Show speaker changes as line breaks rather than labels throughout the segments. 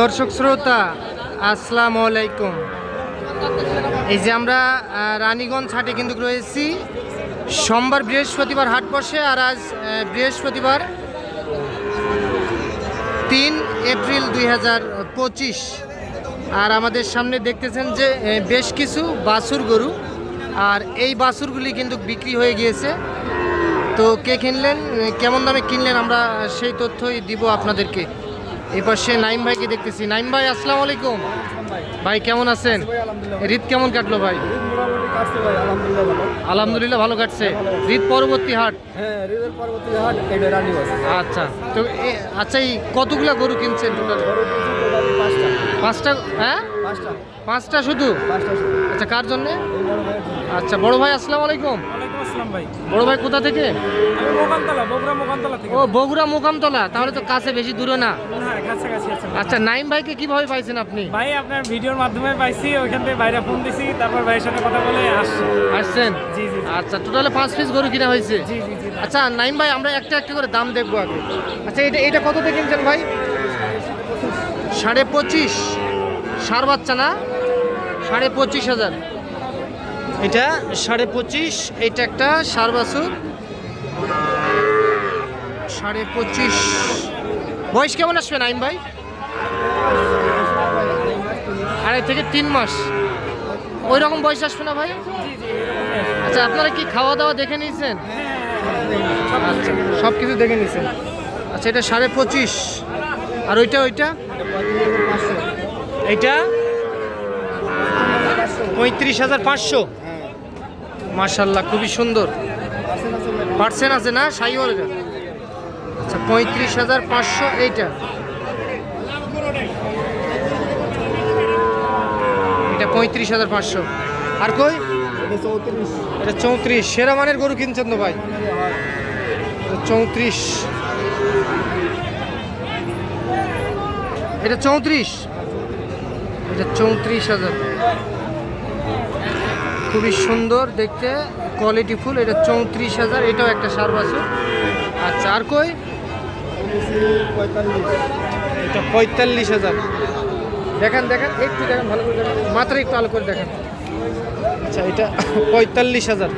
দর্শক শ্রোতা, আসসালামু আলাইকুম। এই যে আমরা রানীগঞ্জ হাটে কিন্তু রয়েছি। সোমবার বৃহস্পতিবার হাট বসে আর আজ বৃহস্পতিবার তিন এপ্রিল দুই হাজার পঁচিশ। আর আমাদের সামনে দেখতেছেন যে বেশ কিছু বাছুর গরু। আর এই বাছুরগুলি কিন্তু বিক্রি হয়ে গিয়েছে। তো কে কিনলেন কেমন দামে কিনলেন, আমরা সেই তথ্যই দিব আপনাদেরকে। এই পাশে নাইম ভাইকে দেখতেছি। নাইম ভাই আসসালামু আলাইকুম। ভাই কেমন আছেন? ঈদ কেমন কাটলো ভাই?
আলহামদুলিল্লাহ ভালো
কাটছে। ঈদ পরবর্তী হাট?
হ্যাঁ
আচ্ছা। তো আচ্ছা এই কতগুলা গরু কিনছেন? টোটাল
পাঁচটা
হ্যাঁ?
পাঁচটা
শুধু? আচ্ছা কার জন্যে। আচ্ছা বড় ভাই আসসালামু আলাইকুম। বড় ভাই কোথা থেকে। ও বগুড়া মোকামতলা। তাহলে তো কাছে বেশি দূরে না।
কাছাকাছি আছেন
আচ্ছা নাইম ভাইকে কীভাবে পাইছেন আপনি?
ভাই আপনার ভিডিওর মাধ্যমে পাইছি ওইখান থেকে বাইরে ফোন দিছি তারপর ভাইয়ের সাথে কথা বলে আসছি।
আসছেন?
জি জি।
আচ্ছা টোটালে পাঁচ পিস গরু কিনা হয়েছে?
জি জি জি
আচ্ছা নাইম ভাই আমরা একটা একটা করে দাম দেখব আগে। আচ্ছা এটা এটা কত দিয়ে কিনছেন ভাই? সাড়ে পঁচিশ। সার বাচ্চা না? সাড়ে পঁচিশ হাজার। এটা সাড়ে পঁচিশ এটা একটা সার বাছুর। সাড়ে পঁচিশ। বয়স কেমন আসবে নাইম ভাই? আড়াই থেকে তিন মাস। ওই রকম বয়স আসবে না ভাই? আচ্ছা আপনারা কি খাওয়া দাওয়া দেখে নিয়েছেন? সব কিছু দেখে নিয়েছেন। আচ্ছা এটা সাড়ে পঁচিশ। আর ওইটা ওইটা? এইটা? পঁয়ত্রিশ হাজার পাঁচশো। মার্শাল্লাহ খুবই সুন্দর। পার্সেন্ট আছে না? আচ্ছা পঁয়ত্রিশ হাজার পাঁচশো এইটা। এটা পঁয়ত্রিশ হাজার পাঁচশো। আর কই?
এটা চৌত্রিশ।
সেরা মানের গরু কিনছেন তো ভাই? চৌত্রিশ। এটা চৌত্রিশ। এটা চৌত্রিশ হাজার। খুবই সুন্দর দেখতে। Quality full. এটা চৌত্রিশ হাজার। এটাও একটা সার বাছুর। আচ্ছা আর কই?
পঁয়তাল্লিশ
এটা পঁয়তাল্লিশ হাজার। দেখেন দেখেন, একটু দেখেন, ভালো করে দেখেন। মাত্র একটু আলো করে দেখেন। আচ্ছা এটা পঁয়তাল্লিশ হাজার।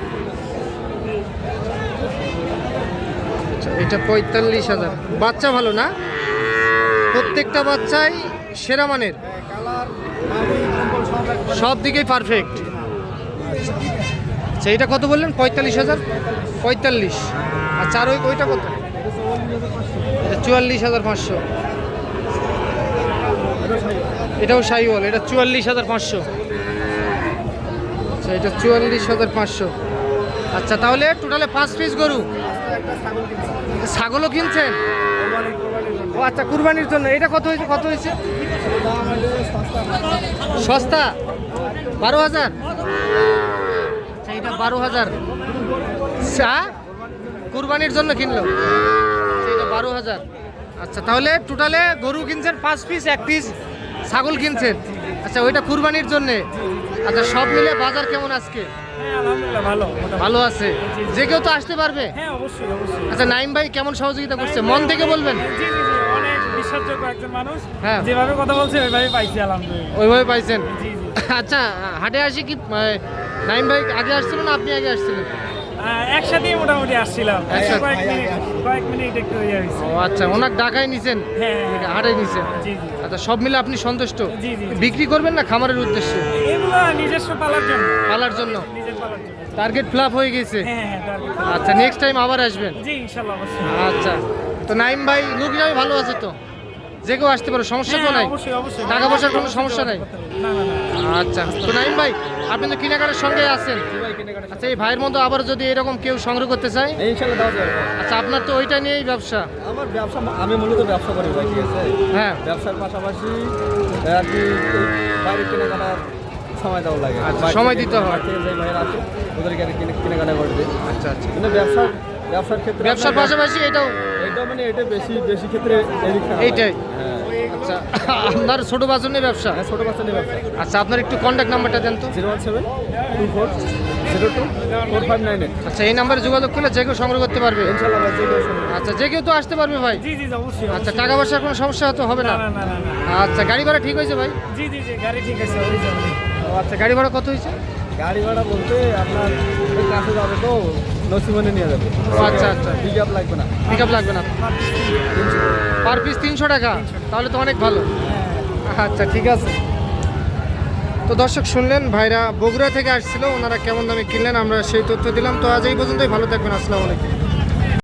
আচ্ছা এটা পঁয়তাল্লিশ হাজার। বাচ্চা ভালো না? প্রত্যেকটা বাচ্চাই সেরা মানের।
সব
দিকেই পারফেক্ট আচ্ছা এটা কত বললেন? পঁয়তাল্লিশ হাজার? পঁয়তাল্লিশ। আচ্ছা আর ওই ওইটা কত? চুয়াল্লিশ হাজার পাঁচশো। এটাও সাইওয়াল, এটা চুয়াল্লিশ হাজার পাঁচশো। আচ্ছা এটা চুয়াল্লিশ হাজার পাঁচশো। আচ্ছা তাহলে টোটালে পাঁচ পিস গরু। ছাগলও কিনছেন? ও আচ্ছা কুরবানির জন্য। এটা কত হয়েছে? কত হয়েছে?
সস্তা?
বারো হাজার? আচ্ছা এটা বারো হাজার। চা কুরবানির জন্য কিনলো? এটা বারো হাজার। আচ্ছা তাহলে টোটালে গরু কিনছেন পাঁচ পিস এক পিস ছাগল কিনছেন। আচ্ছা ওইটা কুরবানির জন্যে। আচ্ছা সব মিলে বাজার কেমন আজকে?
হ্যাঁ ভালো
ভালো আছে। যে কেউ তো আসতে পারবে?
হ্যাঁ
আচ্ছা নাইম ভাই কেমন সহযোগিতা করছে? মন থেকে বলবেন। হ্যাঁ।
যেভাবে কথা বলছে ওইভাবে পাইছি আলহামদুলিল্লাহ।
ওইভাবে পাইছেন? আচ্ছা হাটে আসি কি? নাইম ভাই আগে আসছিলেন না আপনি আগে আসছিলেন?
একসাথেই মোটামুটি আসছিলাম। কয়েক মিনিট কয়েক মিনিট একটু ইয়ে হয়েছে।
ও আচ্ছা। ওনার ডাকাই নিছেন?
হ্যাঁ হ্যাঁ।
হাটে নিছেন?
জি জি।
আচ্ছা সব মিলে আপনি সন্তুষ্ট?
জি, জি।
বিক্রি করবেন না খামারের উদ্দেশ্যে?
এগুলো নিজস্ব পালার জন্য।
পালার জন্য?
নিজের পালার জন্য।
টার্গেট ফ্লাপ হয়ে গেছে?
হ্যাঁ
আচ্ছা নেক্সট টাইম আবার আসবেন?
জি অবশ্যই।
আচ্ছা। তো নাইম ভাই লোক হিসাবে ভালো আছে তো? যে কেউ আসতে পারো সমস্যা তো নাই? টাকা পয়সার কোনো সমস্যা নাই?
না না না।
আচ্ছা তো নাইম ভাই আপনি তো কেনাকাটার সঙ্গে আছেন। আচ্ছা এই ভাইয়ের মতো আবার যদি এরকম কেউ সংগ্রহ করতে চায়?
এই ইনশাল্লাহ দেওয়া যাবে
আচ্ছা আপনার তো ওইটা নিয়েই ব্যবসা।
আমার ব্যবসা আমি মূলত ব্যবসা করি ভাই ঠিক আছে?
হ্যাঁ।
ব্যবসার পাশাপাশি আর কি বাইরে কেনাকাটার সময় দেওয়া লাগে।
আচ্ছা, সময় দিতে হয়।
যে ভাইয়েরা আছে ওদেরকে আর কিনে- কেনাকাটা করবে
আচ্ছা আচ্ছা।
কিন্তু ব্যবসার ব্যবসার ক্ষেত্রে
ব্যবসার পাশাপাশি এটাও
এটা মানে এটা বেশি বেশি ক্ষেত্রে
এইটাই। আচ্ছা আপনার ছোট নিয়ে ব্যবসা?
হ্যাঁ ছোটো বাচ্চা নিয়ে ব্যবসা।
আচ্ছা আপনার একটু কন্ট্যাক্ট নাম্বারটা দেন তো।
Zero one seven two four zero two four five nine eight.
আচ্ছা এই নাম্বারে যোগাযোগ করলে যে কেউ সংগ্রহ করতে পারবে।
ইনশাল্লাহ ভাই যে কোনো সময়।
আচ্ছা যে কেউ তো আসতে পারবে ভাই।
জি জি জি, অবশ্যই
আচ্ছা টাকা পয়সার কোনো সমস্যা তো হবে
না?
না
না না না না।
আচ্ছা গাড়ি ভাড়া ঠিক হয়েছে ভাই?
জি জি জি গাড়ি ঠিক আছে ওই জন্য
ও আচ্ছা গাড়ি ভাড়া কত হয়েছে?
গাড়ি ভাড়া বলতে আপনার ওই কাছে যাবে তো নসিমনে নিয়ে যাবে।
আচ্ছা আচ্ছা
পিক আপ লাগবে না।
পিক আপ লাগবে না। পার পিস তিনশো টাকা? তাহলে তো অনেক ভালো। আচ্ছা ঠিক আছে। তো দর্শক শুনলেন ভাইরা বগুড়া থেকে আসছিল ওনারা কেমন দামে কিনলেন আমরা সেই তথ্য দিলাম। তো আজ এই পর্যন্তই ভালো থাকবেন আসসালামু আলাইকুম।